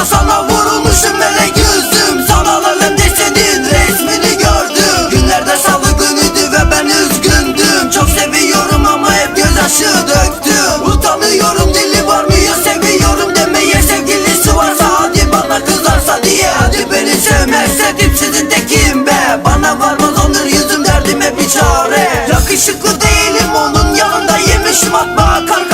Yoksa sana vurulmuşum melek yüzüm. Sanalım desenin resmini gördüm. Günlerde salı günüydü ve ben üzgündüm. Çok seviyorum ama hep gözyaşı döktüm. Utanıyorum dili varmıyor seviyorum demeye Sevgilisi varsa hadi bana kızarsa diye. Hadi beni sevmezse tipsizin tekim be? Bana varmaz onur yüzüm derdime bir çare. Yakışıklı değilim onun yanında yemişim. Atma kar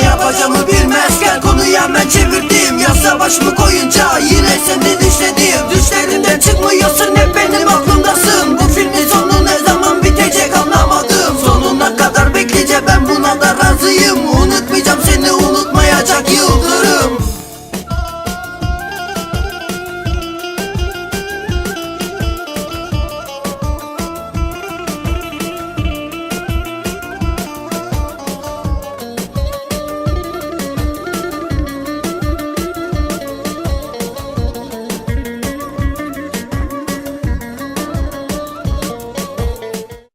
Ne yapacağımı bilmezken konuyu hemen çevirdim. Ya Yasa başımı koyunca yine seni